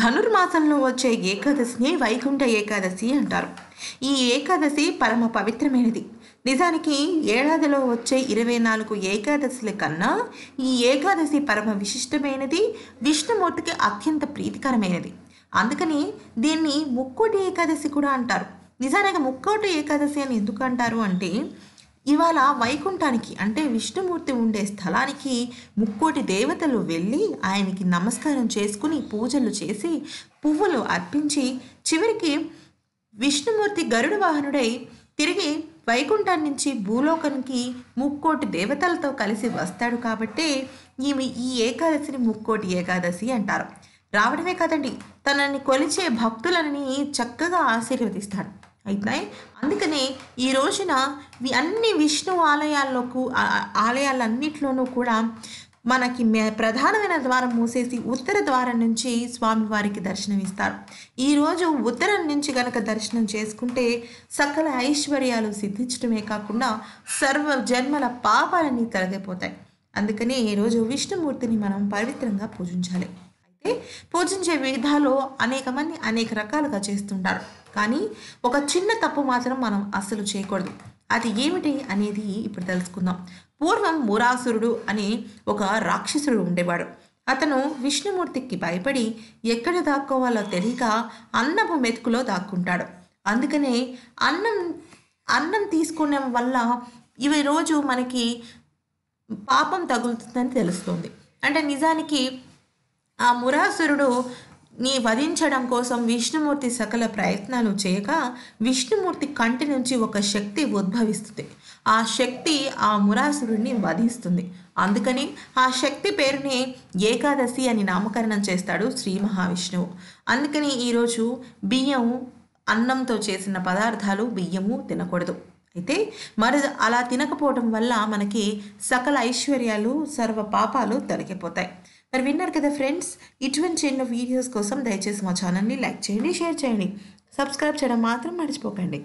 ధనుర్మాసంలో వచ్చే ఏకాదశిని వైకుంఠ ఏకాదశి అంటారు. ఈ ఏకాదశి పరమ పవిత్రమైనది. నిజానికి ఏడాదిలో వచ్చే ఇరవై నాలుగు ఏకాదశుల కన్నా ఈ ఏకాదశి పరమ విశిష్టమైనది విష్ణుమూర్తికి అత్యంత ప్రీతికరమైనది. అందుకని దీన్ని ముక్కోటి ఏకాదశి కూడా అంటారు. నిజానికి ముక్కోటి ఏకాదశి అని ఎందుకు అంటారు అంటే ఇవాళ వైకుంఠానికి అంటే విష్ణుమూర్తి ఉండే స్థలానికి ముక్కోటి దేవతలు వెళ్ళి ఆయనకి నమస్కారం చేసుకుని పూజలు చేసి పువ్వులు అర్పించి చివరికి విష్ణుమూర్తి గరుడ వాహనుడై తిరిగి వైకుంఠం నుంచి భూలోకానికి ముక్కోటి దేవతలతో కలిసి వస్తాడు కాబట్టి ఈమె ఈ ఏకాదశిని ముక్కోటి ఏకాదశి అంటారు. రావడమే కాదండి తనని కొలిచే భక్తులని చక్కగా ఆశీర్వదిస్తాడు. అయితే అందుకనే ఈ రోజున అన్ని విష్ణు ఆలయాల్లోకు ఆలయాలన్నిట్లోనూ కూడా మనకి ప్రధానమైన ద్వారం మూసేసి ఉత్తర ద్వారం నుంచి స్వామివారికి దర్శనమిస్తారు ఈరోజు ఉత్తరం నుంచి గనక దర్శనం చేసుకుంటే సకల ఐశ్వర్యాలు సిద్ధించడమే కాకుండా సర్వ జన్మల పాపాలన్నీ తొలగిపోతాయి. అందుకని ఈరోజు విష్ణుమూర్తిని మనం పవిత్రంగా పూజించాలి. అయితే పూజించే విధాలు అనేక మంది అనేక రకాలుగా చేస్తుంటారు. కానీ ఒక చిన్న తప్పు మాత్రం మనం అస్సలు చేయకూడదు. అది ఏమిటి అనేది ఇప్పుడు తెలుసుకుందాం. పూర్వం మురాసురుడు అనే ఒక రాక్షసుడు ఉండేవాడు. అతను విష్ణుమూర్తికి భయపడి ఎక్కడ దాక్కోవాలో తెలియక అన్నపు మెతుకులో దాక్కుంటాడు. అందుకనే అన్నం అన్నం తీసుకునే వల్ల ఇవి రోజు మనకి పాపం తగులుతుందని తెలుస్తుంది. అంటే నిజానికి ఆ మురాసురుడు ని వధించడం కోసం విష్ణుమూర్తి సకల ప్రయత్నాలు చేయక విష్ణుమూర్తి కంటి నుంచి ఒక శక్తి ఉద్భవిస్తుంది. ఆ శక్తి ఆ మురాసురుడిని వధిస్తుంది. అందుకని ఆ శక్తి పేరుని ఏకాదశి అని నామకరణం చేస్తాడు శ్రీ మహావిష్ణువు. అందుకని ఈరోజు బియ్యం అన్నంతో చేసిన పదార్థాలు బియ్యము తినకూడదు. అయితే మరి అలా తినకపోవడం వల్ల మనకి సకల ఐశ్వర్యాలు సర్వ పాపాలు తొలగిపోతాయి. మరి విన్నారు కదా ఫ్రెండ్స్ ఇటువంటి ఎన్నో వీడియోస్ కోసం దయచేసి మా ఛానల్ని లైక్ చేయండి షేర్ చేయండి. సబ్స్క్రైబ్ చేయడం మాత్రం మర్చిపోకండి.